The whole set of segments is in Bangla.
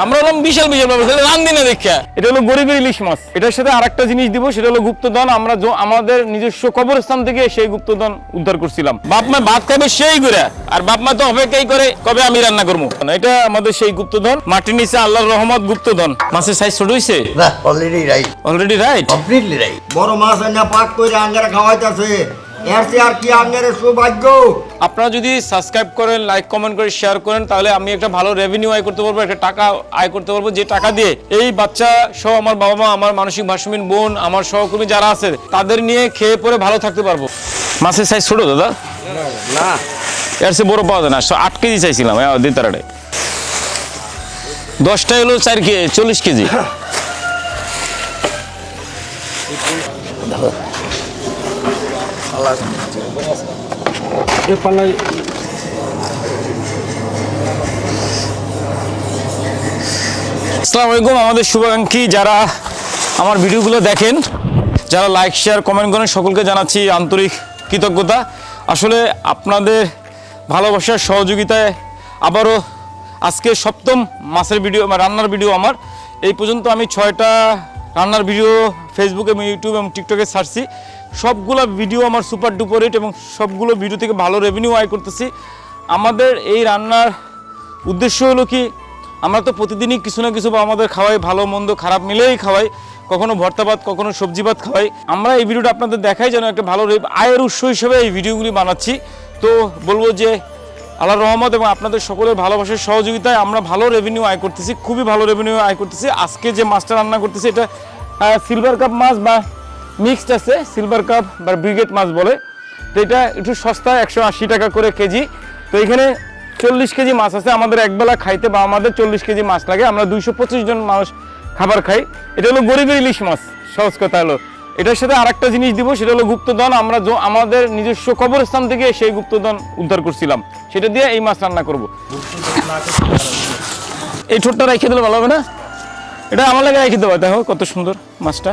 আমরা হলাম বিশাল বিশাল ব্যাপার। সেটা দেখা এটা হলো গরিবের ইলিশ মাছ। এটার সাথে আরেকটা জিনিস দিব সেটা হলো গুপ্তধন। আমরা আমাদের নিজস্ব কবরস্থান থেকে সেই গুপ্তধন উদ্ধার করছিলাম। বাপ মা ভাত খাবে সেই করে আর বাপ মা তো অপেক্ষাই করে কবে আমি রান্না করব। এটা আমাদের সেই গুপ্তধন। মাটির নিচে আল্লাহর রহমত গুপ্তধন। মাছের সাইজ ছোট হয়েছে already right already right completely right বড় মাছ আনা পাক করে আঙ্গারে খাওয়াইতাছে। এর চেয়ে আর কি আঙ্গারে সৌভাগ্য? আপনারা যদি সাবস্ক্রাইব করেন লাইক কমেন্ট করে শেয়ার করেন তাহলে আমি একটা ভালো রেভিনিউ আয় করতে পারব একটা টাকা আয় করতে পারব যে টাকা দিয়ে এই বাচ্চা সহ আমার বাবা মা আমার মানসিক ভারসাম্যহীন বোন আমার সহকর্মী যারা আছে তাদের নিয়ে খেয়ে পরে ভালো থাকতে পারব। মাছের সাইজ ছোট দাদা? না। এর সে বড় পাওয়া যায় না আট কেজি চাইছিলাম হ্যাঁ দিতারাটে দশটা হলো চার কেজি চল্লিশ কেজি। আসসালামু আলাইকুম আমাদের শুভাকাঙ্ক্ষী যারা আমার ভিডিওগুলো দেখেন যারা লাইক শেয়ার কমেন্ট করেন সকলকে জানাচ্ছি আন্তরিক কৃতজ্ঞতা। আসলে আপনাদের ভালোবাসার সহযোগিতায় আবারও আজকে সপ্তম মাসের ভিডিও বা রান্নার ভিডিও আমার। এই পর্যন্ত আমি ছয়টা রান্নার ভিডিও ফেসবুকে এবং ইউটিউব এবং টিকটকে ছাড়ছি। সবগুলো ভিডিও আমার সুপার ডুপার হিট এবং সবগুলো ভিডিও থেকে ভালো রেভিনিউ আয় করতেছি। আমাদের এই রান্নার উদ্দেশ্য হলো কি, আমরা তো প্রতিদিনই কিছু না কিছু বা আমাদের খাওয়াই, ভালো, মন্দ, খারাপ মিলেই খাওয়াই, কখনো ভর্তা ভাত কখনো সবজি ভাত খাওয়াই। আমরা এই ভিডিওটা আপনাদের দেখাই যেন একটা ভালো আয়ের উৎস হিসেবে এই ভিডিওগুলি বানাচ্ছি। তো বলব যে আল্লাহ রহমত এবং আপনাদের সকলের ভালোবাসার সহযোগিতায় আমরা ভালো রেভিনিউ আয় করতেছি, খুবই ভালো রেভিনিউ আয় করতেছি। আজকে যে মাছটা রান্না করতেছি, এটা সিলভার কাপ মাছ বা মিক্সড আছে সিলভার কাপ বা ব্রিগেড মাছ বলে। তো এটা একটু সস্তা, একশো আশি টাকা করে কেজি। তো এখানে চল্লিশ কেজি মাছ আছে, আমাদের একবেলা খাইতে বা আমাদের চল্লিশ কেজি মাছ লাগে। আমরা দুইশো পঁচিশ জন মানুষ খাবার খাই। এটা হলো গরিবের ইলিশ মাছ, সহজ কথা হলো। এটার সাথে আরেকটা জিনিস দিব, সেটা হলো গুপ্তধন। আমরা আমাদের নিজস্ব কবরস্থান থেকে সেই গুপ্তধন উদ্ধার করছিলাম। সেটা দিয়ে এই মাছ রান্না করব। এই ঠোঁটটা রেখে দিলে ভালো হবে না? এটা আমার লাগে রেখে দেবো, দেখো কত সুন্দর মাছটা।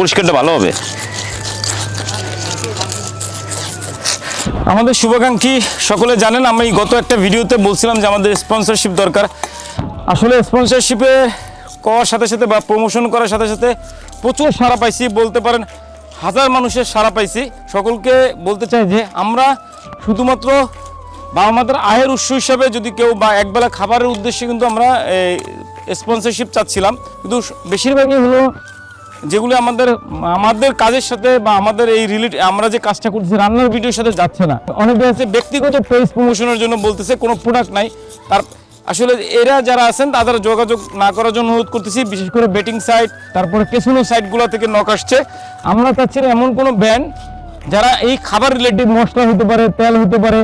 পরিষ্কারটা ভালো হবে। আমাদের শুভাকাঙ্ক্ষী সকলে জানেন, আমি গত একটা ভিডিওতে বলছিলাম যে আমাদের স্পন্সরশিপ দরকার। আসলে স্পন্সরশিপে করার সাথে সাথে বা প্রমোশন করার সাথে সাথে প্রচুর সাড়া পাইছি, বলতে পারেন হাজার মানুষের সাড়া পাইছি। সকলকে বলতে চাই যে আমরা শুধুমাত্র বা আমাদের আয়ের উৎস হিসাবে যদি কেউ বা একবেলা খাবারের উদ্দেশ্যে কিন্তু আমরা স্পন্সরশিপ চাচ্ছিলাম, কিন্তু বেশিরভাগই হলো যেগুলো আমাদের আমাদের কাজের সাথে বা আমাদের এই রিলেট আমরা যে কাজটা করছি রান্নার ভিডিওর সাথে যাচ্ছে না। অনেকে আছে, ব্যক্তিগত পেজ প্রমোশনের জন্য বলতেছে, কোনো প্রোডাক্ট নাই। তার, আসলে এরা যারা আছেন, তাদের যোগাযোগ না করার জন্য অনুরোধ করতেছি, বিশেষ করে বেটিং সাইট তারপরে কেসিনো সাইটগুলো থেকে নক আসছে। আমরা চাচ্ছি এমন কোনো ব্যান্ড যারা এই খাবার রিলেটেড মশলা হতে পারে, তেল হতে পারে,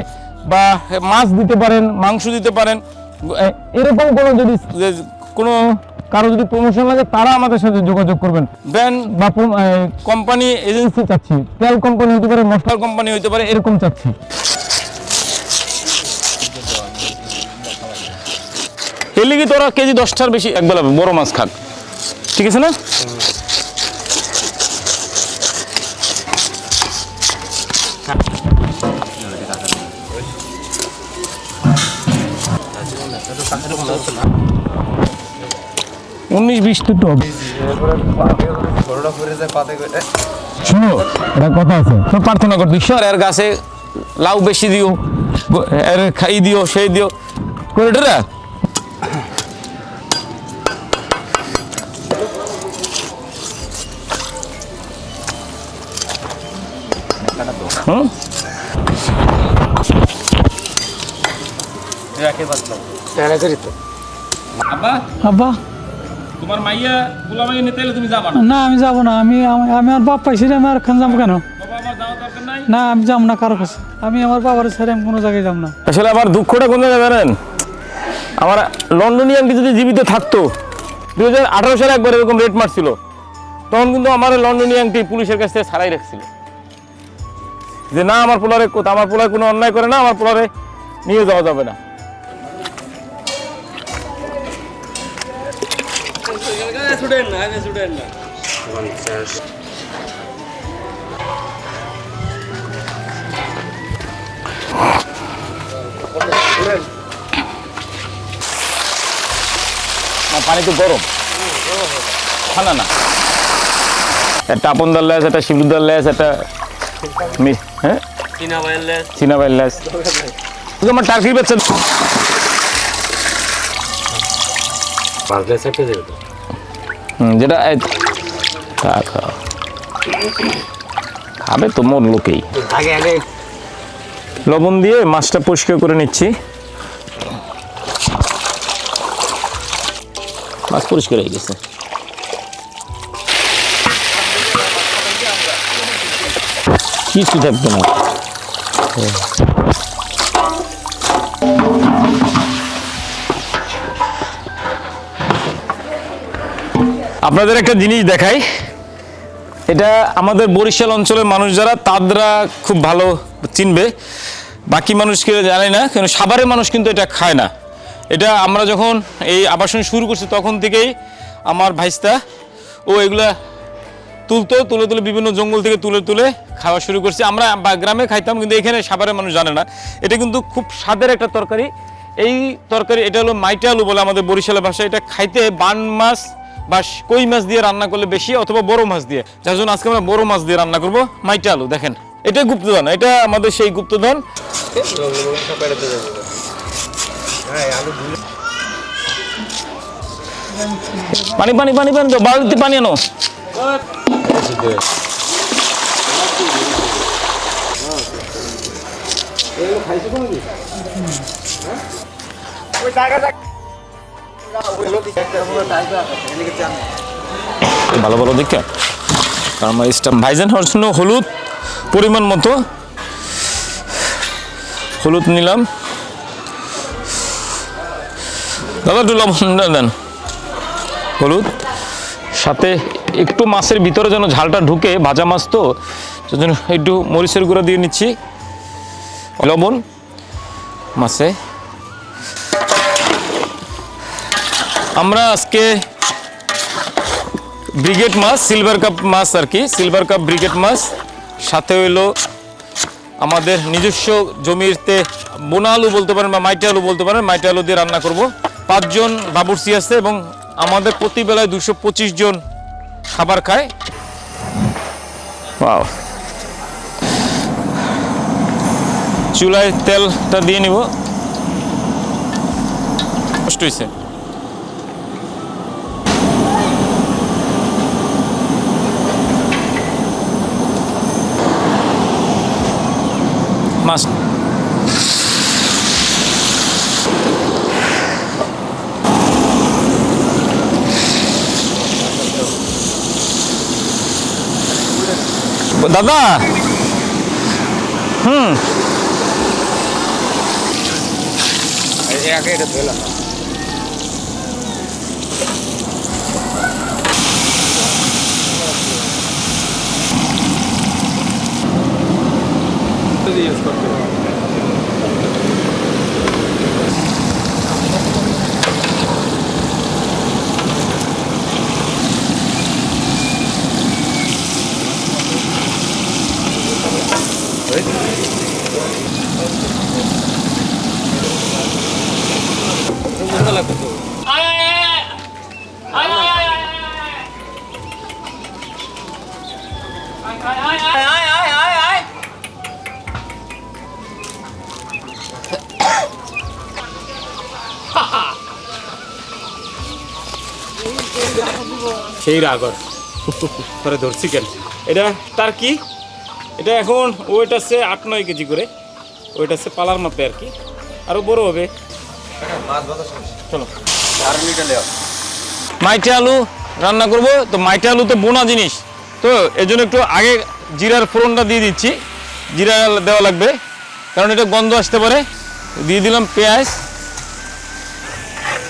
বা মাছ দিতে পারেন, মাংস দিতে পারেন। এরকম কোনো যদি কোনো কারও যদি প্রমোশন লাগে তারা আমাদের সাথে যোগাযোগ করবেন। ব্র্যান্ড বা কোম্পানি এজেন্সি চাচ্ছি। তেল কোম্পানি হতে পারে মশলার কোম্পানি হতে পারে এরকম চাচ্ছি। এর লিগে তোরা কেজি দশটার বেশি একবেলা বড় মাছ খাক। ঠিক আছে না? উনিশ বিশ তো হবে শুনো এটা কথা আছে। তো প্রার্থনা করতে ঈশ্বর এর গাছে লাউ বেশি দিও এর খাই দিও সেই দিও। করে এটা হুম? আব্বা? আব্বা? তোমার মাইয়া নিতে এলে তুমি যাবা না? না আমি যাব না। আমি আমি বাপ পাইছি না আমি আর খান যাব কেন? না আমি যাব না কারও কাছে। আমি আমার বাবার ছেড়ে আমি কোনো জায়গায় যাব না। আসলে আমার দুঃখটা কোন জায়গায় জানেন? আমার লন্ডনিয়ানটি যদি জীবিত থাকতো। দু হাজার আঠারো সালে একবার এরকম রেট মারছিল। তখন কিন্তু আমার লন্ডনিয়ানটি পুলিশের কাছ থেকে ছাড়াই রাখছিল। যে না আমার পোলারে আমার পোলার কোনো অন্যায় করে না আমার পোলারে নিয়ে যাওয়া যাবে না। ছুটেন না আগে ছুটেন না। পঞ্চাশ। পানি তো গরম। ঠান্ডা না। একটা আপনদার লেস একটা শিবলুদার লেস একটা হ্যাঁ? চীনা বাইল লেস। তুই আমার টার্কি বেচছেন পাঁচ লেস একটা খা। খাবে তো মোর লোকেই। লবণ দিয়ে মাছটা পরিষ্কার করে নিচ্ছি। মাছ পরিষ্কার হয়ে গেছে। কিছু থাকবে না আপনাদের একটা জিনিস দেখাই। এটা আমাদের বরিশাল অঞ্চলের মানুষ যারা, তাদরা খুব ভালো চিনবে। বাকি মানুষকে জানে না কেন সাভারের মানুষ কিন্তু এটা খায় না। এটা আমরা যখন এই আবাসন শুরু করছি, তখন থেকেই আমার ভাইস্তা, ও এগুলা তুলতো, তুলে তুলে বিভিন্ন জঙ্গল থেকে তুলে তুলে খাওয়া শুরু করছি। আমরা গ্রামে খাইতাম, কিন্তু এখানে সাভারের মানুষ জানে না। এটা কিন্তু খুব স্বাদের একটা তরকারি। এই তরকারি, এটা হলো মাইটা আলু বলে আমাদের বরিশালের ভাষায়। এটা খাইতে বান মাছ বা কই মাছ দিয়ে রান্না করলে বেশি অথবা বড় মাছ দিয়ে? যার জন্য আজকে আমরা বড় মাছ দিয়ে রান্না করব, মাইটা আলু, দেখেন। এটা গুপ্তধন, এটা আমাদের সেই গুপ্তধন। পানি পানি পানি পানি তো বালতি পানি আনো। এই ভালো ভালো দেখে আমার স্টাম ভাইজান হওয়ার জন্য হলুদ পরিমাণ মতো। হলুদ নিলাম। দাদা লবণ দেন। হলুদ। সাথে একটু মাছের ভিতরে যেন ঝালটা ঢুকে, ভাজা মাছ তো, সেজন্য একটু মরিচের গুঁড়া দিয়ে নিচ্ছি। লবণ। মাছে। আমরা আজকে ব্রিগেড মাছ সিলভার কাপ মাছ আর কি সিলভার কাপ ব্রিগেড মাছ। সাথে হইল আমাদের নিজস্ব জমিতে বোনা আলু বলতে পারেন বা মাইটা আলু বলতে পারেন মাইটা আলু দিয়ে রান্না করব। পাঁচজন বাবুর্চি আছে এবং আমাদের প্রতি বেলায় দুশো পঁচিশ জন খাবার খায়. চুলায় তেলটা দিয়ে নিব। কষ্ট হয়েছে মাছ দাদা হুম আগে এটা Тоді є спортивна. সেই রাগর পরে ধরছি কেন? এটা তার কি? এটা এখন ওয়েট আছে আট নয় কেজি করে। ওয়েট আছে পালার মাপে আর কি। আরও বড় হবে। চলো। মাইটে আলু রান্না করব। তো মাইটে আলু তো বোনা জিনিস। তো এই জন্য একটু আগে জিরার ফোড়নটা দিয়ে দিচ্ছি। জিরা দেওয়া লাগবে। কারণ এটা গন্ধ আসতে পারে। দিয়ে দিলাম পেঁয়াজ।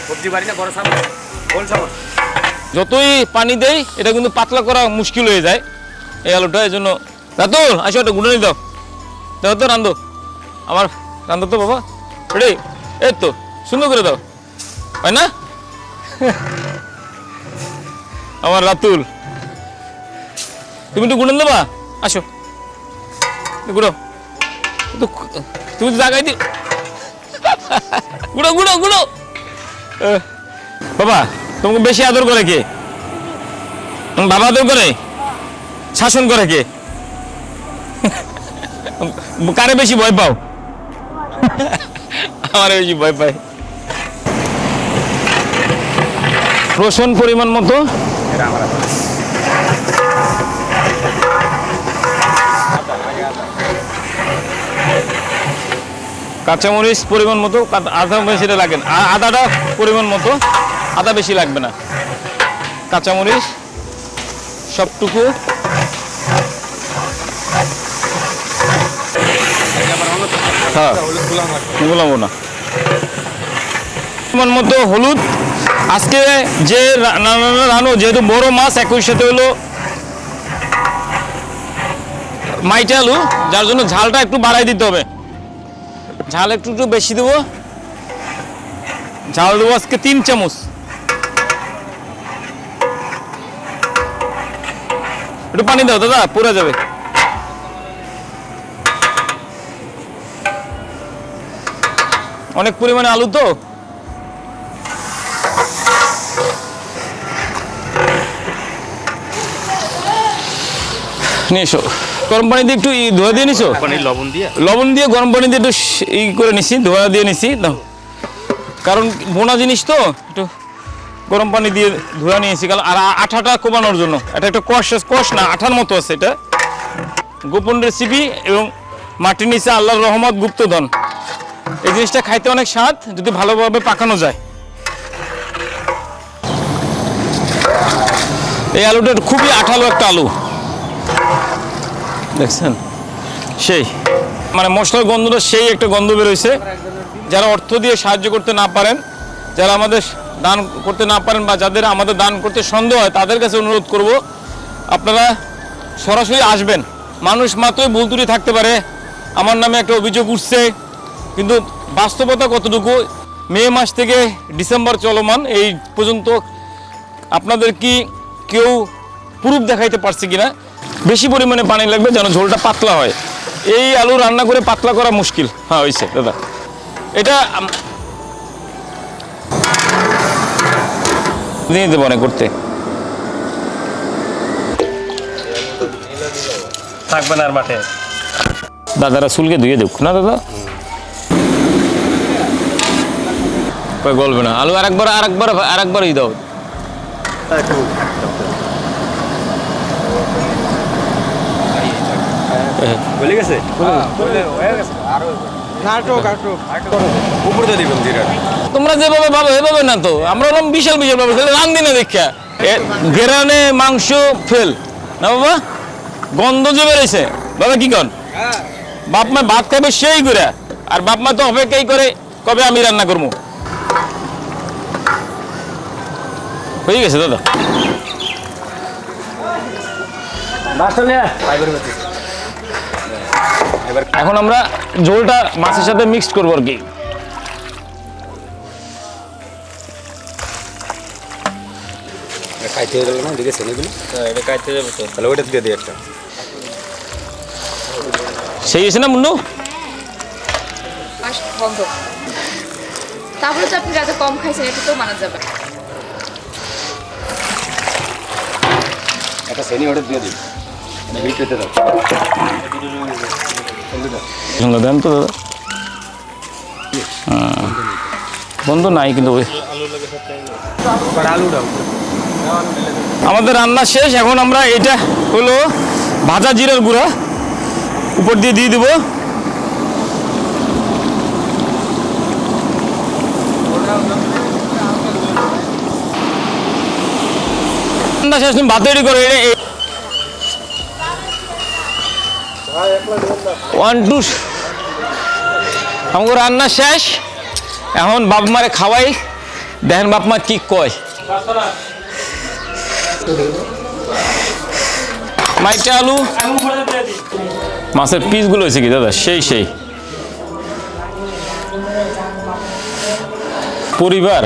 সবজি বাড়ি না বড় সামনে যতই পানি দেই, এটা কিন্তু পাতলা করা মুশকিল হয়ে যায়। এই আলুটা এই জন্য রাতুল আসো একটা গুঁড়ো দাও। দাও তো রান্ধো আমার রান্ধো তো বাবা। রেডি এই তো, সুন্দর করে দাও। হয় না? আমার রাতুল। তুমি একটু গুঁড়ো দেবা আসো। গুঁড়ো। তুমি তো জায়গায় দিও। গুঁড়ো গুঁড়ো গুঁড়ো। বাবা। তোমাকে বেশি আদর করে কে? বাবা আদর করে? শাসন করে কে? কারে বেশি ভয় পাও? আমার বেশি ভয় পায়। রসুন পরিমাণ মতো। কাঁচামরিচ পরিমাণ মতো আদা বেশি লাগে না। আ- আদাটা পরিমাণ মতো আদা বেশি লাগবে না। কাঁচামরিচ, সবটুকু। হ্যাঁ মতো হলুদ। আজকে যে রানো, যেহেতু বড় মাছ, একই সাথে হলো মাইটা আলু, যার জন্য ঝালটা একটু বাড়াই দিতে হবে। ঝাল একটু একটু বেশি দেবো। ঝাল দেবো আজকে তিন চামচ। একটু পানি দাও দাদা পুরো যাবে। অনেক পরিমাণে আলু তো। নিয়ে গরম পানি দিয়ে একটু ধোয়া দিয়ে নিছো? লবণ দিয়ে। লবণ দিয়ে গরম পানি দিয়ে একটু ই করে নিছি ধোয়া দিয়ে নিছি কারণ বোনা জিনিস তো একটু গরম পানি দিয়ে ধোয়া নিয়েছি কারণ আর আঠাটা কমানোর জন্য এটা একটা কষ কষ না আঠার মতো আছে এটা। গোপন রেসিপি এবং মাটির নিচে আল্লাহর রহমত গুপ্তধন। এই জিনিসটা খাইতে অনেক স্বাদ যদি ভালোভাবে পাকানো যায়। এই আলুটা খুবই আঠালো একটা আলু। দেখছেন? সেই। মানে মশলার গন্ধটা সেই একটা গন্ধ বেরোইছে। যারা অর্থ দিয়ে সাহায্য করতে না পারেন, যারা আমাদের দান করতে না পারেন বা যাদের আমাদের দান করতে সন্দেহ হয়, তাদের কাছে অনুরোধ করব, আপনারা সরাসরি আসবেন। মানুষ মাত্রই ভুল ত্রুটি থাকতে পারে। আমার নামে একটা অভিযোগ উঠছে, কিন্তু বাস্তবতা কতটুকু? মে মাস থেকে ডিসেম্বর চলমান, এই পর্যন্ত আপনাদের কি কেউ প্রুফ দেখাইতে পারছে কিনা? বেশি পরিমাণে পানি লাগবে যেন ঝোলটা পাতলা হয়। এই আলু রান্না করে পাতলা করা মুশকিল। হ্যাঁ হয়েছে দাদা। এটা দিয়ে দেবো অনেক করতে। থাকবে না আর মাঠে। দাদারা চুলকে ধুয়ে দেব না দাদা? কই গলবে না। আলু আরেকবার আরেকবার আরেকবারই দাও। বলে গেছে? উপরে দিবেন ধীরে তোমরা যেভাবে ভাবো এভাবে না তো। আমরা ওরকম বিশাল বিশাল ভাবে খালি রান্ধি না দেখা গেরানে মাংস ফেল। না বাবা? গন্ধ যে বেরোইছে বাবা কি কন? বাপ মা ভাত খাবে সেই করে আর বাপ মা তো অপেক্ষাই করে কবে আমি রান্না করব। হয়ে গেছে দাদা। এখন আমরা ঝোলটা মাছের সাথে মিক্সড করব আর কি। খাইতে হয়ে গেল না দেখেছেন এগুলো এটা খাইতে যাবে তো। তাহলে ওইটা দিয়ে দিই একটা। সেই গেছে না মুন্ডু বন্ধ। তারপরে যে আপনি রাতে কম খাইছেন এটা তো মানা যাবে একটা শ্রেণি ওটা দিয়ে দিই। দাও। হ্যাঁ। বন্ধ নাই কিন্তু আমাদের রান্না শেষ, এখন আমরা এটা হলো ভাজা জিরার গুঁড়া, উপর দিয়ে দিয়ে দেবো রান্না শেষ, তুমি ভাত তৈরি করো ওয়ান টু আমাকে রান্না শেষ। এখন বাপ মারে খাওয়াই, দেখেন বাপ মা কি কয়। মাইটা আলু, মাছের পিসগুলো হয়েছে কি দাদা? সেই সেই। পরিবার,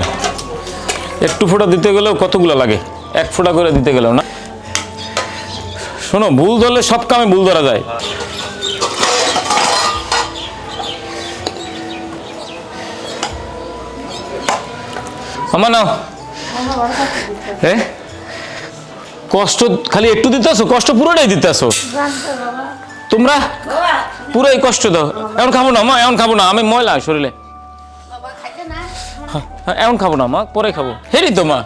একটু ফোঁটা দিতে গেলেও কতগুলো লাগে? এক ফোঁটা করে দিতে গেলেও না? শোনো, ভুল ধরলে সব কামে ভুল ধরা যায়। আমার নাও। হ্যাঁ কষ্ট খালি একটু দিতে আসো কষ্ট পুরোটাই দিতে আসো। তোমরা? পুরোই কষ্ট দাও। এমন খাব না মা এমন খাব না। আমি ময়লা শরীরে। হ্যাঁ, এমন খাব না মা পরে খাব। হেরি তো মা।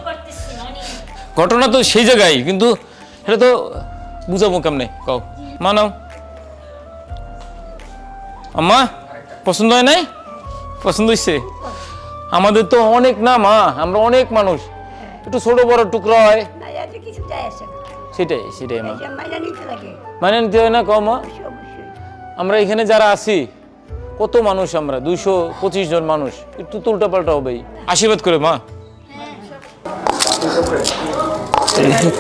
ঘটনা তো সেই জায়গায় কিন্তু এটা তো বুঝাবো কেমনে? কও। মা নাও। আম্মা পছন্দ হয় নাই? পছন্দ হয়েছে আমাদের তো অনেক না মা? আমরা অনেক মানুষ। একটু ছোট বড় টুকরো হয়। না এতে কিছু যায় আসে না। সেটাই সেটাই মা। মানে নিতে হয় না কম আমরা এখানে যারা আছি কত মানুষ আমরা? দুইশো পঁচিশ জন মানুষ। একটু উল্টা পাল্টা হবেই আশীর্বাদ করে মা।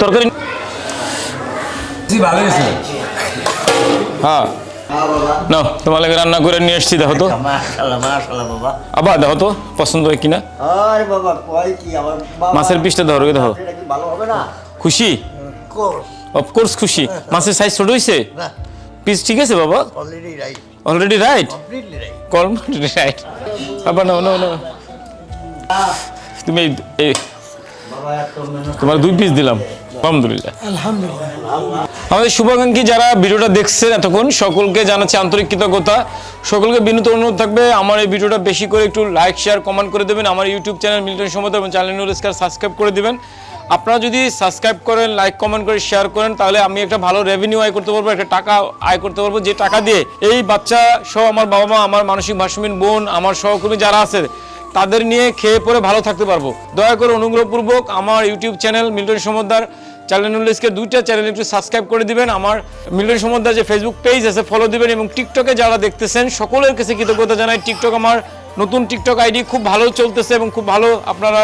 তরকারি ভালো হ্যাঁ। না তোমার লাগে রান্না করে নিয়ে এসছি দেখো তো। আবার দেখো তো পছন্দ হয় কিনা? বাবা মাছের পিসটা ধরো দেখো। না? খুশি? কোর্স অফকোর্স খুশি। মাছের সাইজ ছোট হয়েছে পিস ঠিক আছে বাবা? Already right already right completely right নাও নাও নাও। তুমি এই- তোমার দুই পিস দিলাম। আলহামদুলিল্লাহ। আমাদের শুভাকাঙ্ক্ষী যারা ভিডিওটা দেখছেন এতক্ষণ, সকলকে জানাচ্ছি আন্তরিক কৃতজ্ঞতা। সকলকে বিনীত অনুরোধ থাকবে, আমার এই ভিডিওটা বেশি করে একটু লাইক শেয়ার কমেন্ট করে দেবেন, আমার ইউটিউব চ্যানেল মিল্টন সমত এবং চ্যানেল নুরস্কার সাবস্ক্রাইব করে দিবেন। আপনারা যদি সাবস্ক্রাইব করেন লাইক কমেন্ট করে শেয়ার করেন, তাহলে আমি একটা ভালো রেভিনিউ আয় করতে পারব, একটা টাকা আয় করতে পারব। যে টাকা দিয়ে এই বাচ্চা সহ আমার বাবা মা আমার মানসিক ভারসাম্যহীন বোন, আমার সহকর্মী যারা আছে তাদের নিয়ে খেয়ে পরে ভালো থাকতে পারব। দয়া করে অনুগ্রহপূর্বক আমার ইউটিউব চ্যানেল মিল্টন সমদ্দার চ্যানেলকে দুইটা চ্যানেল একটু সাবস্ক্রাইব করে দিবেন। আমার মিল্টন সমদ্দার যে ফেসবুক পেজ আছে ফলো দিবেন এবং টিকটকে যারা দেখতেছেন সকলের কাছে কৃতজ্ঞতা জানাই। টিকটক আমার নতুন টিকটক আইডি খুব ভালো চলতেছে এবং খুব ভালো আপনারা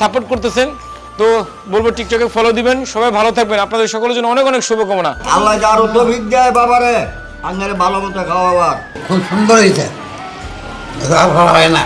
সাপোর্ট করতেছেন। তো বলব টিকটকে ফলো দিবেন। সবাই ভালো থাকবেন। আপনাদের সকলের জন্য অনেক অনেক শুভকামনা। আল্লাহ যার দেয় বাবারে আঙ্গারে ভালো মতো খাওয়াবার। খুব সুন্দর হয়েছে। হয় না।